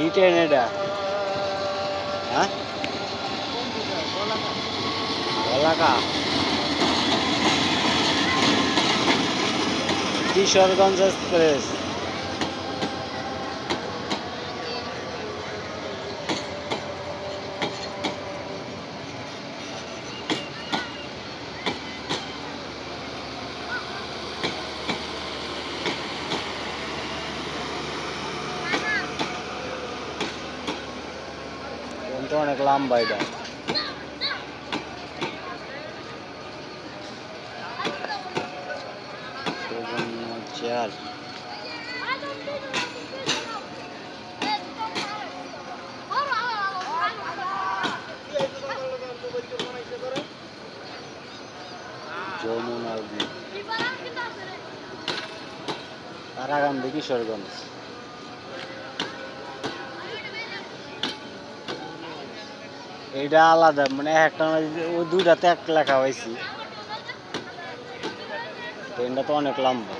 কি ট্রেন এটা। হ্যাঁ? এলাকা কিশোরগঞ্জ এক্সপ্রেস। ট্রেনটা অনেক লম্বা এটা। চেয়ার। ব্রিজ কারাগান্ধী কিশোরগঞ্জ। এইটা আলাদা মানে একটা ওই দুইটাতে এক লেখা হয়েছি। ট্রেনটা তো অনেক লম্বা।